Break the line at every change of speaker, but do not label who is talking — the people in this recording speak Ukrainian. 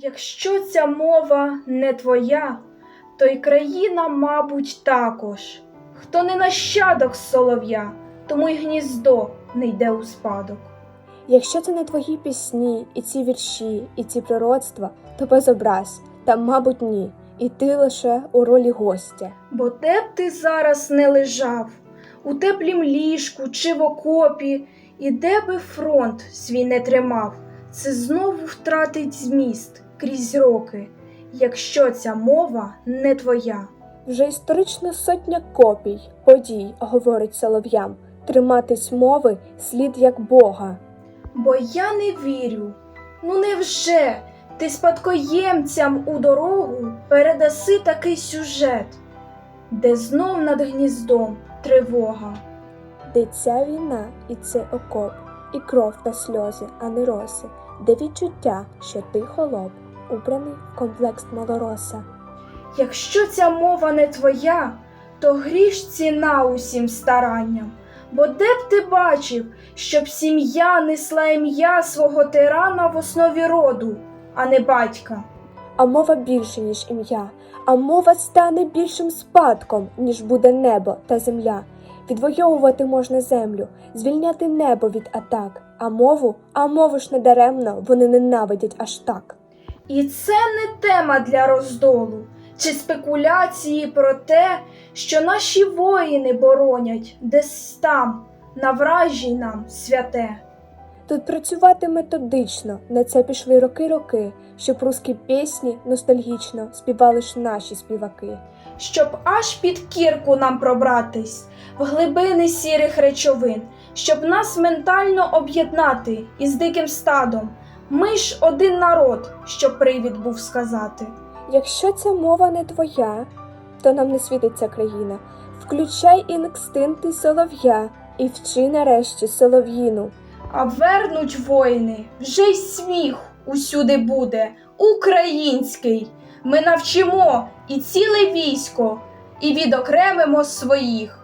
Якщо ця мова не твоя, то й країна, мабуть, також. Хто не нащадок солов'я, тому й гніздо не йде у спадок.
Якщо це не твої пісні, і ці вірші, і ці пророцтва, то без образ, та, мабуть, ні. І ти лише у ролі гостя.
Бо де б ти зараз не лежав, у теплім ліжку чи в окопі, і де би фронт свій не тримав, це знову втратить зміст крізь роки, якщо ця мова не твоя.
Вже історично сотня копій, подій, говорить солов'ям, триматись мови слід як Бога.
Бо я не вірю. Ну невже ти спадкоємцям у дорогу передаси такий сюжет, де знов над гніздом тривога?
Де ця війна і це окоп, і кров та сльози, а не роси, де відчуття, що ти холоп, убраний в комплекс малороса.
Якщо ця мова не твоя, то гріш ціна усім старанням. Бо де б ти бачив, щоб сім'я несла ім'я свого тирана в основі роду, а не батька?
А мова більше, ніж ім'я, а мова стане більшим спадком, ніж буде небо та земля. Відвоювати можна землю, звільняти небо від атак, а мову, а мову ж не даремно, вони ненавидять аж так.
І це не тема для роздолу чи спекуляції про те, що наші воїни боронять десь там, на вражій нам святе.
Тут працювати методично, на це пішли роки-роки, щоб русські пісні ностальгічно співали ж наші співаки.
щоб аж під кірку нам пробратись в глибини сірих речовин, щоб нас ментально об'єднати із диким стадом. Ми ж один народ, щоб привід був сказати.
Якщо ця мова не твоя, то нам не світить ця країна. Включай інстинкти солов'я і вчи нарешті солов'їну.
А вернуть воїни, вже й сміх усюди буде, український. Ми навчимо і ціле військо, і відокремимо своїх.